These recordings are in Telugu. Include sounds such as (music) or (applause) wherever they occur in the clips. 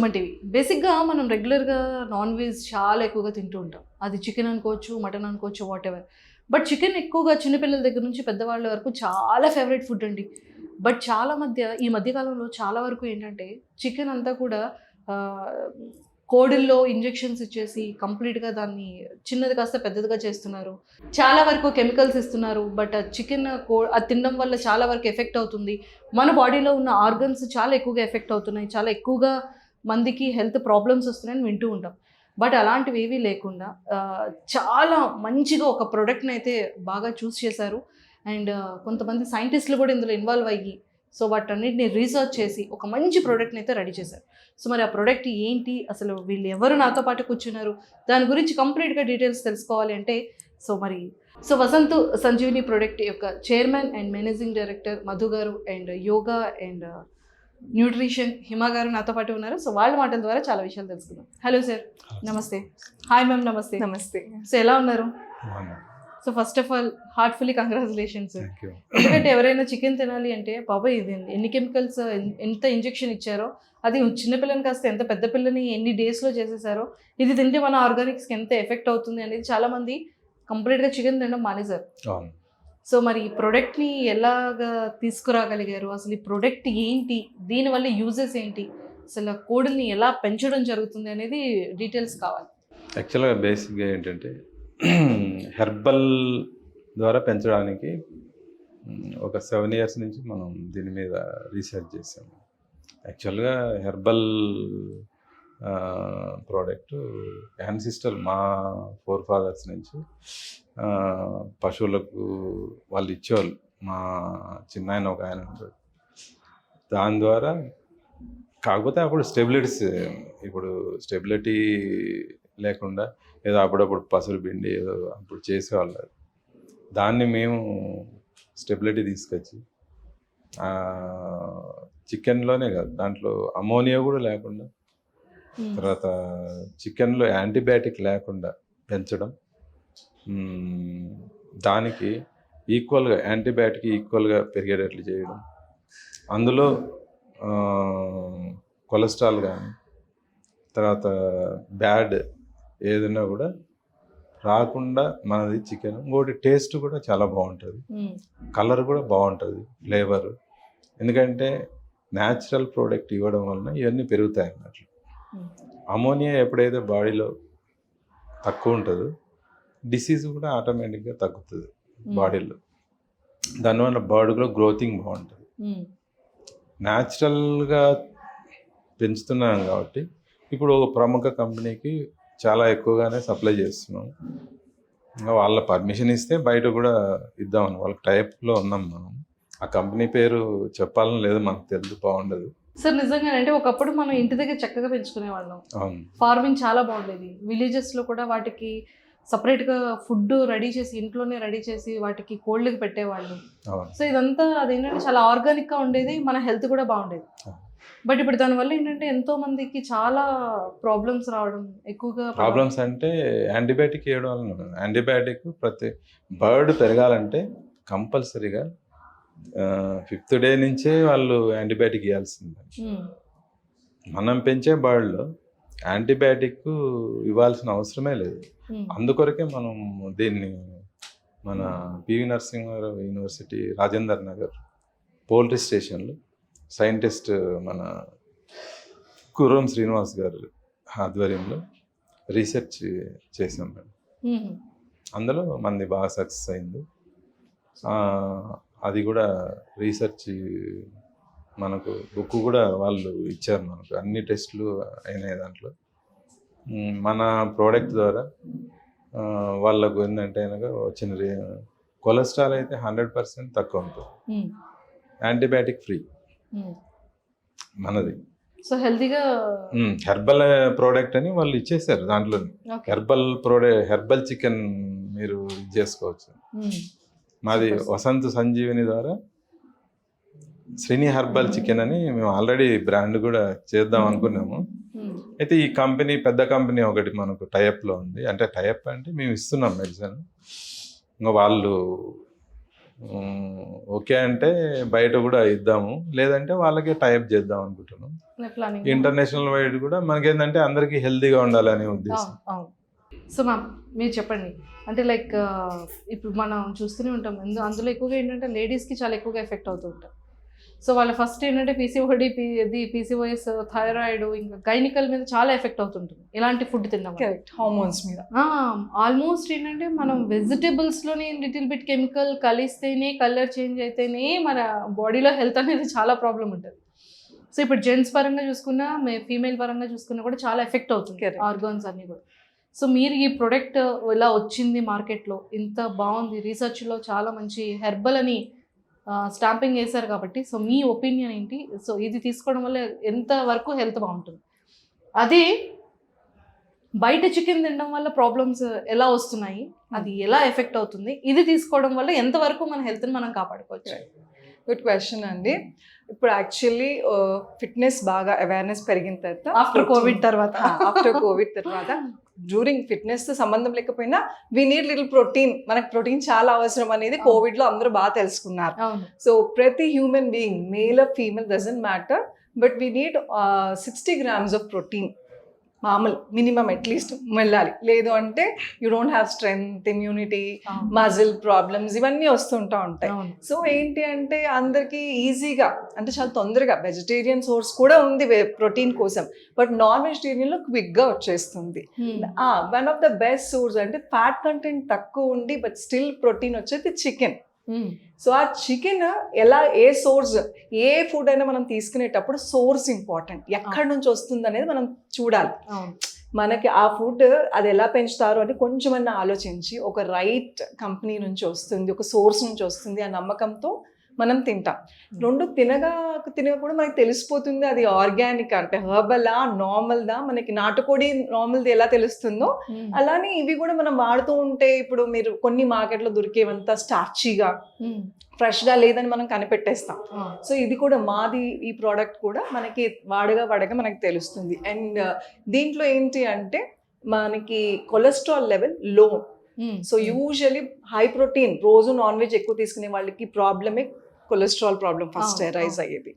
వెల్కమ్ సుమన్ టీవీ బేసిక్గా మనం రెగ్యులర్గా నాన్ వెజ్ చాలా ఎక్కువగా తింటూ ఉంటాం. అది చికెన్ అనుకోవచ్చు మటన్ అనుకోవచ్చు వాట్ ఎవర్ బట్ చికెన్ ఎక్కువగా చిన్నపిల్లల దగ్గర నుంచి పెద్దవాళ్ళ వరకు చాలా ఫేవరెట్ ఫుడ్ అండి. బట్ చాలా మధ్య ఈ మధ్యకాలంలో చాలా వరకు ఏంటంటే చికెన్ అంతా కూడా కోడిల్లో ఇంజెక్షన్స్ ఇచ్చేసి కంప్లీట్గా దాన్ని చిన్నది కాస్త పెద్దదిగా చేస్తున్నారు. చాలా వరకు కెమికల్స్ ఇస్తున్నారు బట్ చికెన్ కో అది తినడం వల్ల చాలా వరకు ఎఫెక్ట్ అవుతుంది. మన బాడీలో ఉన్న ఆర్గన్స్ చాలా ఎక్కువగా ఎఫెక్ట్ అవుతున్నాయి. చాలా ఎక్కువగా మందికి హెల్త్ ప్రాబ్లమ్స్ వస్తున్నాయని వింటూ ఉంటాం. బట్ అలాంటివి ఏవీ లేకుండా చాలా మంచిగా ఒక ప్రోడక్ట్ని అయితే బాగా చూస్ చేశారు. అండ్ కొంతమంది సైంటిస్టులు కూడా ఇందులో ఇన్వాల్వ్ అయ్యి సో వాటన్నిటిని రీసెర్చ్ చేసి ఒక మంచి ప్రోడక్ట్ని అయితే రెడీ చేశారు. సో మరి ఆ ప్రోడక్ట్ ఏంటి? అసలు వీళ్ళు ఎవరు నాతో పాటు కూర్చున్నారు? దాని గురించి కంప్లీట్గా డీటెయిల్స్ తెలుసుకోవాలి అంటే సో మరి సో వసంత్ సంజీవిని ప్రోడక్ట్ యొక్క chairman and managing director Madhu గారు and yoga and nutrition Hima గారు నాతో పాటు ఉన్నారు. సో వాళ్ళ మాటల ద్వారా చాలా విషయాలు తెలుసుకుందాం. Hello sir namaste. Hi ma'am namaste. Namaste. So ఎలా ఉన్నారు? So first of all heartfully congratulations. ఎందుకంటే ఎవరైనా చికెన్ తినాలి అంటే బాబాయ్ ఇది ఎన్ని కెమికల్స్ ఎంత ఇంజెక్షన్ ఇచ్చారో అది చిన్నపిల్లని కాస్త ఎంత పెద్ద పిల్లని ఎన్ని డేస్లో చేసేసారో ఇది తింటే మన ఆర్గానిక్స్కి ఎంత ఎఫెక్ట్ అవుతుంది అనేది చాలామంది కంప్లీట్గా చికెన్ తినడం మానేశారు. సో మరి ఈ ప్రోడక్ట్ని ఎలాగా తీసుకురాగలిగారు? అసలు ఈ ప్రోడక్ట్ ఏంటి? దీనివల్ల యూజెస్ ఏంటి? అసలు కోడిని ఎలా పెంచడం జరుగుతుంది అనేది డీటెయిల్స్ కావాలి. యాక్చువల్గా బేసిక్గా ఏంటంటే (clears throat) హెర్బల్ ద్వారా పెంచడానికి ఒక సెవెన్ ఇయర్స్ నుంచి మనం దీని మీద రీసెర్చ్ చేసాము. యాక్చువల్గా హెర్బల్ ప్రోడక్ట్ యాన్సిస్టర్ మా ఫోర్ ఫాదర్స్ నుంచి పశువులకు వాళ్ళు ఇచ్చేవాళ్ళు. మా చిన్న ఆయన ఒక ఆయన ఉంటాడు. దాని ద్వారా కాకపోతే అప్పుడు స్టెబిలిటీస్ ఇప్పుడు స్టెబిలిటీ లేకుండా ఏదో అప్పుడప్పుడు పసులు పిండి ఏదో అప్పుడు చేసేవాళ్ళు. దాన్ని మేము స్టెబిలిటీ తీసుకొచ్చి చికెన్లోనే కాదు దాంట్లో అమోనియా కూడా లేకుండా తర్వాత చికెన్లో యాంటీబయాటిక్ లేకుండా పెంచడం. దానికి ఈక్వల్గా యాంటీబయాటిక్ ఈక్వల్గా పెరిగేటట్లు చేయడం. అందులో కొలెస్ట్రాల్ కానీ తర్వాత బ్యాడ్ ఏదైనా కూడా రాకుండా మనది చికెన్. ఇంకోటి టేస్ట్ కూడా చాలా బాగుంటుంది. కలర్ కూడా బాగుంటుంది ఫ్లేవర్. ఎందుకంటే న్యాచురల్ ప్రోడక్ట్ ఇవ్వడం వలన ఇవన్నీ పెరుగుతాయి అన్నట్లు. అమోనియా ఎప్పుడైతే బాడీలో తక్కువ ఉంటుందో డిసీజ్ కూడా ఆటోమేటిక్గా తగ్గుతుంది. బాడీలో. దానివల్ల బాడీలో గ్రోతింగ్ బాగుంటుంది. న్యాచురల్గా పెంచుతున్నాం కాబట్టి ఇప్పుడు ఒక ప్రముఖ కంపెనీకి చాలా ఎక్కువగానే సప్లై చేస్తున్నాం. ఇంకా వాళ్ళ పర్మిషన్ ఇస్తే బయట కూడా ఇద్దామని వాళ్ళ టైప్లో ఉన్నాం మనం. ఆ కంపెనీ పేరు చెప్పాలని లేదు మనకు తెలియదు బాగుండదు. సార్ నిజంగా అంటే ఒకప్పుడు మనం ఇంటి దగ్గర చక్కగా పెంచుకునే వాళ్ళం ఫార్మింగ్ చాలా బాగుండేది. విలేజెస్లో కూడా వాటికి సపరేట్గా ఫుడ్ రెడీ చేసి ఇంట్లోనే రెడీ చేసి వాటికి కోళ్ళకి పెట్టేవాళ్ళు. సో ఇదంతా అదేంటంటే చాలా ఆర్గానిక్గా ఉండేది మన హెల్త్ కూడా బాగుండేది. బట్ ఇప్పుడు దానివల్ల ఏంటంటే ఎంతో మందికి చాలా ప్రాబ్లమ్స్ రావడం ఎక్కువగా ప్రాబ్లమ్స్ అంటే యాంటీబయాటిక్ వేయడం వలన యాంటీబయాటిక్ ప్రతి బర్డ్ పెరగాలంటే కంపల్సరీగా ఫిఫ్త్ డే నుంచే వాళ్ళు యాంటీబయాటిక్ ఇవ్వాల్సిందే మ్మ్. మనం పెంచే బర్డ్లో యాంటీబయాటిక్ ఇవ్వాల్సిన అవసరమే లేదు మ్మ్. అందుకొరకే మనం దీన్ని మన PV Narasimha Rao university Rajender Nagar poultry స్టేషన్లో సైంటిస్ట్ మన కుర్రం శ్రీనివాస్ గారు ఆధ్వర్యంలో రీసెర్చ్ చేసాం మేము మ్మ్. అందులో మనది బాగా సక్సెస్ అయింది అది కూడా రీసెర్చ్ మనకు బుక్ కూడా వాళ్ళు ఇచ్చారు మనకు. అన్ని టెస్టులు అయినాయి దాంట్లో. మన ప్రోడక్ట్ ద్వారా వాళ్ళకు ఏంటంటే వచ్చిన రే- కొలెస్ట్రాల్ అయితే హండ్రెడ్ పర్సెంట్ తక్కువ ఉంటుంది. Antibiotic free. మనది. సో హెల్తీగా హెర్బల్ ప్రోడక్ట్ అని వాళ్ళు ఇచ్చేసారు దాంట్లో హెర్బల్ ప్రోడక్ట్ హెర్బల్ చికెన్ మీరు ఇది చేసుకోవచ్చు. మాది. వసంత్ సంజీవిని ద్వారా శ్రీని హెర్బల్ చికెన్ అని మేము ఆల్రెడీ బ్రాండ్ కూడా చేద్దాం అనుకున్నాము. అయితే ఈ కంపెనీ పెద్ద కంపెనీ ఒకటి మనకు టైప్లో ఉంది. అంటే టైప్ అంటే మేము ఇస్తున్నాం మెడిసిన్. ఇంకా వాళ్ళు ఓకే అంటే బయట కూడా ఇద్దాము. లేదంటే వాళ్ళకే టైప్ చేద్దాం అనుకుంటున్నాం. ఇంటర్నేషనల్ వైడ్ కూడా మనకేంటంటే అందరికీ హెల్తీగా ఉండాలనే ఉద్దేశం. సో మ్యామ్ మీరు చెప్పండి. అంటే లైక్ ఇప్పుడు మనం చూస్తూనే ఉంటాం. అందులో ఎక్కువగా ఏంటంటే లేడీస్కి చాలా ఎక్కువగా ఎఫెక్ట్ అవుతూ ఉంటాం సో వాళ్ళ ఫస్ట్ ఏంటంటే పీసీఓడి ఇది పీసీఓఎస్ థైరాయిడ్ ఇంకా గైనికల్ మీద చాలా ఎఫెక్ట్ అవుతుంటుంది. ఇలాంటి ఫుడ్ తిన్నాం కరెక్ట్ హార్మోన్స్ మీద. ఆల్మోస్ట్ ఏంటంటే మనం వెజిటేబుల్స్లోనే లిటిల్ బిట్ కెమికల్ కలిస్తేనే కలర్ చేంజ్ అయితేనే మన బాడీలో హెల్త్ అనేది చాలా ప్రాబ్లం ఉంటుంది. సో ఇప్పుడు జెంట్స్ పరంగా చూసుకున్నా మే ఫీమేల్ పరంగా చూసుకున్నా కూడా చాలా ఎఫెక్ట్ అవుతుంది. ఆర్గాన్స్ అన్నీ కూడా. సో మీరు ఈ ప్రొడక్ట్ ఇలా వచ్చింది మార్కెట్లో? ఇంత బాగుంది. రీసెర్చ్లో చాలా మంచి హెర్బల్ అని స్టాంపింగ్ వేశారు కాబట్టి. సో మీ ఒపీనియన్ ఏంటి? సో ఇది తీసుకోవడం వల్ల ఎంత వరకు హెల్త్ బాగుంటుంది? అదే బయట చికెన్ తినడం వల్ల ప్రాబ్లమ్స్ ఎలా వస్తున్నాయి? అది ఎలా ఎఫెక్ట్ అవుతుంది? ఇది తీసుకోవడం వల్ల ఎంతవరకు మన హెల్త్ని మనం కాపాడుకోవచ్చు? గుడ్ క్వశ్చన్ అండి. ఇప్పుడు యాక్చువల్లీ ఫిట్నెస్ బాగా అవేర్నెస్ పెరిగిన తర్వాత ఆఫ్టర్ కోవిడ్ తర్వాత. ఆఫ్టర్ కోవిడ్ తర్వాత డ్యూరింగ్ ఫిట్నెస్తో సంబంధం లేకపోయినా వీ నీడ్ లిటిల్ ప్రోటీన్ మనకు ప్రోటీన్ చాలా అవసరం అనేది కోవిడ్లో అందరూ బాగా తెలుసుకున్నారు. సో ప్రతి human being male female doesn't matter but we need sixty grams of protein మామూలు మినిమం అట్లీస్ట్ వెళ్ళాలి లేదు అంటే you don't have strength immunity. Muscle problems ఇవన్నీ వస్తుంటా ఉంటాయి సో ఏంటి అంటే అందరికీ ఈజీగా అంటే చాలా తొందరగా వెజిటేరియన్ సోర్స్ కూడా ఉంది ప్రోటీన్ కోసం బట్ నాన్ వెజిటేరియన్లో క్విక్గా వచ్చేస్తుంది. One of the best source అంటే ఫ్యాట్ కంటెంట్ తక్కువ ఉండి బట్ స్టిల్ ప్రోటీన్ వచ్చేది చికెన్. సో ఆ చికెన్ ఎలా ఏ సోర్స్ ఏ ఫుడ్ అయినా మనం తీసుకునేటప్పుడు సోర్స్ ఇంపార్టెంట్ ఎక్కడి నుంచి వస్తుంది అనేది మనం చూడాలి. మనకి ఆ ఫుడ్ అది ఎలా పెంచుతారు అంటే కొంచెమన్నా ఆలోచించి ఒక రైట్ కంపెనీ నుంచి వస్తుంది ఒక సోర్స్ నుంచి వస్తుంది ఆ నమ్మకంతో మనం తింటాం రెండు తినగా తినగా కూడా మనకి తెలిసిపోతుంది అది ఆర్గానిక్ అంటే హర్బలా నార్మల్దా మనకి నాటుకోడి నార్మల్ది ఎలా తెలుస్తుందో. అలానే ఇవి కూడా మనం వాడుతూ ఉంటే ఇప్పుడు మీరు కొన్ని మార్కెట్లో దొరికేవంతా స్టార్చీగా. ఫ్రెష్గా లేదని మనం కనిపెట్టేస్తాం. సో ఇది కూడా మాది ఈ ప్రోడక్ట్ కూడా మనకి వాడగా వాడగా మనకి తెలుస్తుంది అండ్ దీంట్లో ఏంటి అంటే మనకి కొలెస్ట్రాల్ లెవెల్లో. సో యూజువలీ హై ప్రోటీన్ రోజు నాన్ వెజ్ ఎక్కువ తీసుకునే వాళ్ళకి ప్రాబ్లమే కొలెస్ట్రాల్ ప్రాబ్లం ఫస్ట్ అవును, రైజ్ అవును. అయ్యేది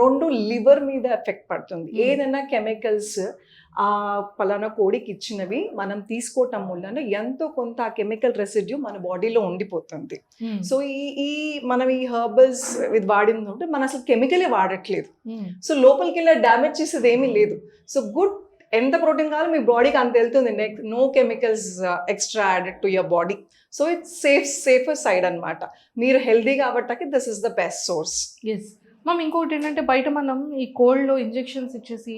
రెండు లివర్ మీద ఎఫెక్ట్ పడుతుంది. ఏదైనా కెమికల్స్ ఆ పలానా కోడికి ఇచ్చినవి మనం తీసుకోవటం వలన ఎంతో కొంత ఆ కెమికల్ రెసిడ్యూ మన బాడీలో ఉండిపోతుంది. సో ఈ ఈ మనం ఈ హర్బల్స్ ఇది వాడింది ఉంటే మనం అసలు కెమికలే వాడట్లేదు. సో లోపలికి ఇలా డ్యామేజ్ చేసేది ఏమీ లేదు సో గుడ్ ఎంత ప్రోటీన్ కావాలో మీ బాడీకి అంత వెళ్తుంది. Next no chemicals extra added to your body so it's safe safer side అన్నమాట. మీరు హెల్దీ కాబట్టి this is the best source yes ma'am ఇంకోటి ఏంటంటే బయట మనం ఈ కోల్డ్లో ఇంజెక్షన్స్ ఇచ్చేసి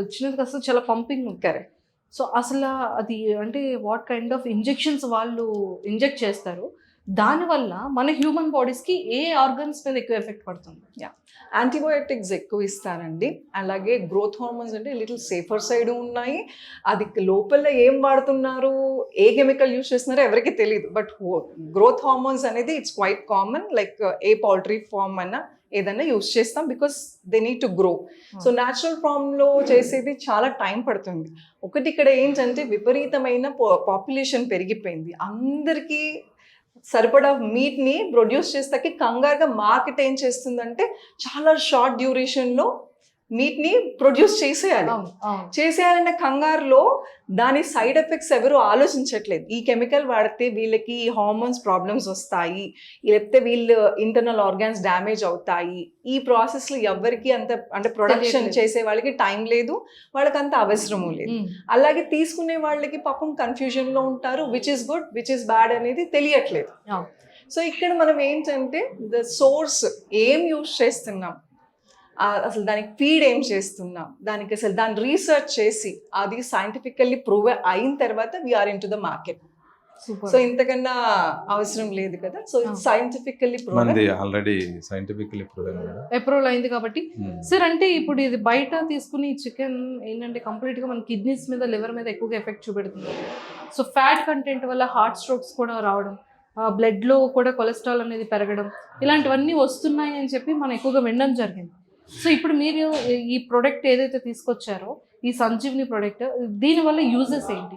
వచ్చినది అసలు చాలా పంపింగ్ కరెక్ట్ సో అసలు అది అంటే వాట్ కైండ్ ఆఫ్ ఇంజెక్షన్స్ వాళ్ళు ఇంజెక్ట్ చేస్తారు? దానివల్ల మన హ్యూమన్ బాడీస్కి ఏ ఆర్గన్స్ మీద ఎక్కువ ఎఫెక్ట్ పడుతుంది? యాంటీబయోటిక్స్ ఎక్కువ ఇస్తారండి. అలాగే గ్రోత్ హార్మోన్స్ అంటే లిటిల్ సేఫర్ సైడ్ ఉన్నాయి. అది లోపల ఏం వాడుతున్నారు? ఏ కెమికల్ యూస్ చేస్తున్నారో ఎవరికి తెలియదు బట్ గ్రోత్ హార్మోన్స్ అనేది it's quite common like a poultry farm అన్నా ఏదైనా యూస్ చేస్తాం because they need to grow so natural ఫామ్లో చేసేది చాలా టైం పడుతుంది. ఒకటి ఇక్కడ ఏంటంటే విపరీతమైన పాపులేషన్ పెరిగిపోయింది. అందరికీ సరిపడా మీట్ని ప్రొడ్యూస్ చేస్తాకి కంగారుగా మార్కెట్ ఏం చేస్తుందంటే చాలా షార్ట్ డ్యూరేషన్లో మీట్ని ప్రొడ్యూస్ చేసేయాలి. చేసేయాలన్న కంగారులో దాని సైడ్ ఎఫెక్ట్స్ ఎవరు ఆలోచించట్లేదు. ఈ కెమికల్ వాడితే వీళ్ళకి హార్మోన్స్ ప్రాబ్లమ్స్ వస్తాయి లేకపోతే వీళ్ళు ఇంటర్నల్ ఆర్గాన్స్ డ్యామేజ్ అవుతాయి. ఈ ప్రాసెస్లో ఎవరికి అంత అంటే ప్రొడక్షన్. చేసే వాళ్ళకి టైం లేదు వాళ్ళకి అంత అవసరము లేదు. అలాగే తీసుకునే వాళ్ళకి పాపం కన్ఫ్యూజన్లో ఉంటారు which is good which is bad అనేది తెలియట్లేదు. సో ఇక్కడ మనం ఏంటంటే ద సోర్స్ ఏం యూస్ చేస్తున్నాం? అసలు దానికి ఫీడ్ ఏం చేస్తున్నాం? దానికి అసలు దాని రీసెర్చ్ చేసి అది సైంటిఫికల్లీ ప్రూవ్ అయిన తర్వాత we are in to the market. So ఇంతకన్నా అవసరం లేదు కదా? So. Scientifically prove already scientifically proven approval అయింది కాబట్టి. Hmm. సార్ అంటే ఇప్పుడు ఇది బయట తీసుకుని చికెన్ ఏంటంటే కంప్లీట్గా మన కిడ్నీస్ మీద లివర్ మీద ఎక్కువగా ఎఫెక్ట్ చూపెడుతుంది. సో ఫ్యాట్ కంటెంట్ వల్ల హార్ట్ స్ట్రోక్స్ కూడా రావడం బ్లడ్లో కూడా కొలెస్ట్రాల్ అనేది పెరగడం ఇలాంటివన్నీ వస్తున్నాయి అని చెప్పి మనం ఎక్కువగా వినడం జరిగింది. సో ఇప్పుడు మీరు ఈ ప్రోడక్ట్ ఏదైతే తీసుకొచ్చారో ఈ సంజీవ్ని ప్రోడక్ట్ దీనివల్ల యూజెస్ ఏంటి?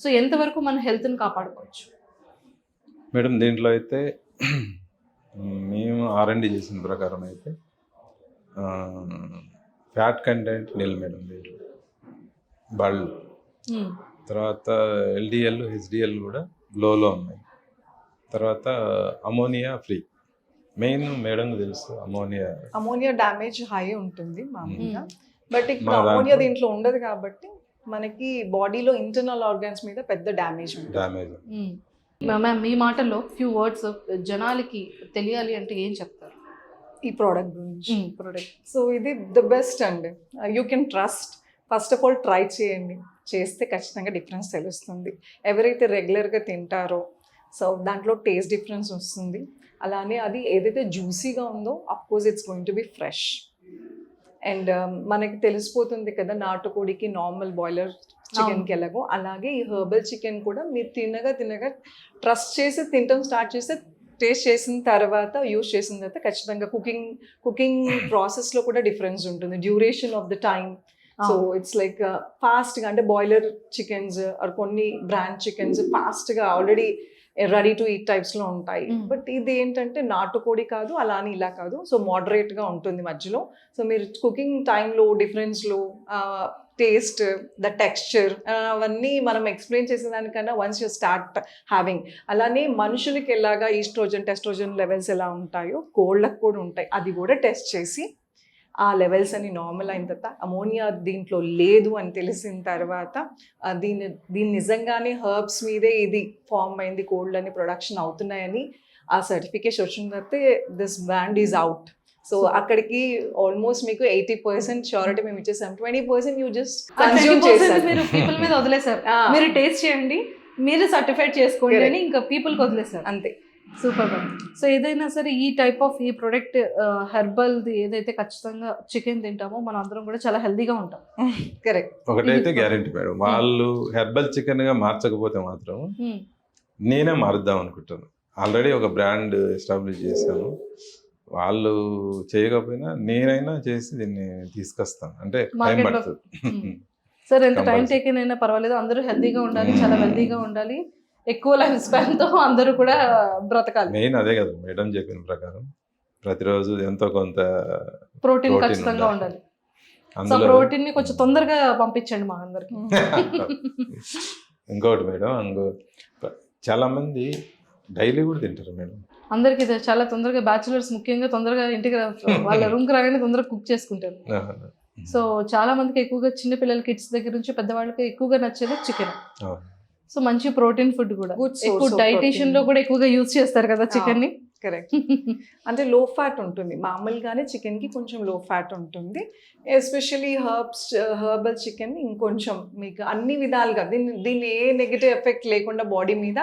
సో ఎంతవరకు మన హెల్త్ని కాపాడుకోవచ్చు? మేడం దీంట్లో అయితే మేము ఆర్ఎండి చేసిన ప్రకారం అయితే ఫ్యాట్ కంటెంట్ నిల్ మేడం దీంట్లో. బళ్ళు. మ్మ్. తర్వాత ఎల్డిఎల్ హెచ్డిఎల్ కూడా లోలో ఉన్నాయి. తర్వాత అమోనియా ఫ్రీ మెయిన్ మేడం తెలుసు అమోనియా. అమోనియా డ్యామేజ్ హై ఉంటుంది మామూలుగా. మ్మ్. బట్ దాంట్లో- అమోనియా దీంట్లో ఉండదు కాబట్టి మనకి బాడీలో ఇంటర్నల్ ఆర్గాన్స్ మీద పెద్ద డ్యామేజ్ మ్మ్. మ్యామ్ మీ మాటల్లో ఫ్యూ వర్డ్స్ జనాలకి తెలియాలి అంటే ఏం చెప్తారు? ఈ ప్రోడక్ట్ గురించి. ప్రొడక్ట్ సో ఇది ద బెస్ట్ అండి you can trust first of all try చేయండి. చేస్తే ఖచ్చితంగా డిఫరెన్స్ తెలుస్తుంది. ఎవరైతే రెగ్యులర్గా తింటారో సో దాంట్లో టేస్ట్ డిఫరెన్స్ వస్తుంది. అలానే అది ఏదైతే జ్యూసీగా ఉందో of course it's going to be fresh and మనకి తెలిసిపోతుంది కదా నాటుకోడికి నార్మల్ బాయిలర్ చికెన్కి ఎలాగో. అలాగే ఈ హెర్బల్ చికెన్ కూడా మీరు తినగా తినగా ట్రస్ట్ చేసి తినటం స్టార్ట్ చేస్తే టేస్ట్ చేసిన తర్వాత యూస్ చేసిన తర్వాత ఖచ్చితంగా కుకింగ్ కుకింగ్ ప్రాసెస్లో కూడా డిఫరెన్స్ ఉంటుంది. Duration of the time so it's like ఫాస్ట్గా అంటే బాయిలర్ చికెన్స్ ఆర్ కొన్ని బ్రాండ్ చికెన్స్ ఫాస్ట్గా ఆల్రెడీ రెడీ టు ఈట్ టైప్స్లో ఉంటాయి. బట్ ఇది ఏంటంటే నాటుకోడి కాదు అలా అని ఇలా కాదు. సో మోడరేట్గా ఉంటుంది మధ్యలో. సో మీరు కుకింగ్ టైంలో డిఫరెన్స్లో టేస్ట్ ద టెక్స్చర్ అవన్నీ మనం ఎక్స్ప్లెయిన్ చేసిన దానికన్నా వన్స్ యూ స్టార్ట్ హ్యావింగ్ అలానే మనుషులకి ఎలాగా ఈస్ట్రోజన్ టెస్ట్రోజన్ లెవెల్స్ ఎలా ఉంటాయో కోళ్ళకు కూడా ఉంటాయి. అది కూడా టెస్ట్ చేసి ఆ లెవెల్స్ అని నార్మల్ అయిన తర్వాత అమోనియా దీంట్లో లేదు అని తెలిసిన తర్వాత ఆ, దీన్ని దీన్ని నిజంగానే హర్బ్స్ మీదే ఇది ఫామ్ అయింది కోల్డ్ అని ప్రొడక్షన్ అవుతున్నాయని ఆ సర్టిఫికేషన్ వచ్చిన తర్వాత this brand is out so అక్కడికి ఆల్మోస్ట్ మీకు ఎయిటీ పర్సెంట్ షూరిటీ మేము ఇచ్చేసాం. Twenty percent you just consume చేశారు. మీరు పీపుల్ మీద వదిలేశారు. (laughs) ఆ, మీరు టేస్ట్ చేయండి మీరు సర్టిఫైడ్ చేసుకోండి. అని ఇంకా పీపుల్కి వదిలేశారు. అంతే. సూపర్ మ్యామ్ సో ఏదైనా సరే ఈ టైప్ ఆఫ్ ఈ ప్రొడక్ట్ హెర్బల్ది ఏదైతే ఖచ్చితంగా చికెన్ తింటామో మనం అందరం కూడా చాలా హెల్దీగా ఉంటాం. (laughs) కరెక్ట్. ఒకటైతే గ్యారంటీ మేడం వాళ్ళు హెర్బల్ చికెన్గా మార్చకపోతే మాత్రం మ్మ్. నేనే మారుద్దాం అనుకుంటాను. ఆల్రెడీ ఒక బ్రాండ్ ఎస్టాబ్లిష్ చేశాను. వాళ్ళు చేయకపోయినా నేనైనా చేసి దీన్ని తీసుకొస్తాను. అంటే టైం పడుతుంది. మ్మ్. సరే ఎంత (laughs) టైం. టేకెన్ అయినా పర్వాలేదు అందరూ హెల్దీగా ఉండాలి. చాలా హెల్దీగా ఉండాలి. ఎక్కువ లైఫ్ స్పాన్తో అందరూ కూడా బ్రతకాలి. మెయిన్ అదే కదా మేడం చెప్పిన ప్రకారం ప్రతిరోజు ఎంతో కొంత ప్రోటీన్ ఖచ్చితంగా ఉండాలి. సో ప్రోటీన్ని కొంచెం తొందరగా పంపించండి మా అందరికి. (laughs) ఇంకోటి మేడం ఇంకో చాలా మంది డైలీ కూడా తింటారు మేడం. అందరికి చాలా తొందరగా బ్యాచులర్స్ ముఖ్యంగా తొందరగా ఇంటికి వాళ్ళ (laughs) రూమ్కి రాగానే తొందరగా కుక్ చేసుకుంటారు. సో చాలా మందికి ఎక్కువగా చిన్న పిల్లల కిడ్స్ దగ్గర నుంచి పెద్దవాళ్ళకి ఎక్కువగా నచ్చేది చికెన్. సో మంచి ప్రోటీన్ ఫుడ్ కూడా. ఎక్కువ డైటీషియన్లో. కూడా ఎక్కువగా యూజ్ చేస్తారు కదా చికెన్ని కరెక్ట్ అంటే లో ఫ్యాట్ ఉంటుంది. మామూలుగానే చికెన్కి కొంచెం లో ఫ్యాట్ ఉంటుంది. ఎస్పెషలీ హర్బ్స్ హర్బల్ చికెన్ ఇంకొంచెం మీకు అన్ని విధాలుగా దీన్ని దీన్ని ఏ నెగిటివ్ ఎఫెక్ట్ లేకుండా బాడీ మీద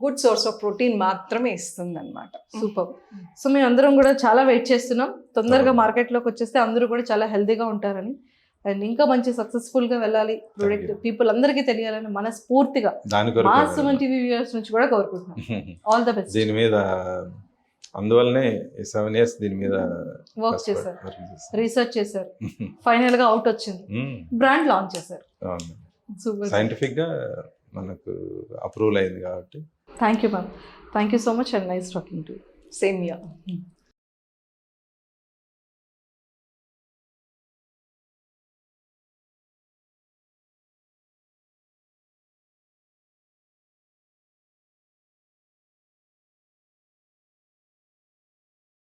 గుడ్ సోర్స్ ఆఫ్ ప్రోటీన్ మాత్రమే ఇస్తుంది అనమాట సూపర్ సో మేము అందరం కూడా చాలా వెయిట్ చేస్తున్నాం. తొందరగా అవును. మార్కెట్లోకి వచ్చేస్తే అందరూ కూడా చాలా హెల్తీగా ఉంటారని. అండ్ ఇంకా మంచి సక్సెస్ఫుల్గా వెళ్ళాలి. ప్రొడక్ట్. పీపుల్ అందరికీ తెలియాలని మనస్ఫూర్తిగా మా సుమన్ టీవీ వ్యూవర్స్ నుంచి కూడా కోరుకుంటున్నాం. ఆల్ ద బెస్ట్ దీని మీద అందువల్లనే సెవెన్ ఇయర్స్ దీని మీద వర్క్ చేశారు. రీసెర్చ్ చేశారు. ఫైనల్గా అవుట్ వచ్చింది. బ్రాండ్ లాంచ్ చేశారు. సైంటిఫిక్గా మనకు అప్రూవల్ అయింది కాబట్టి. Thank you ma'am thank you so much and nice talking to same here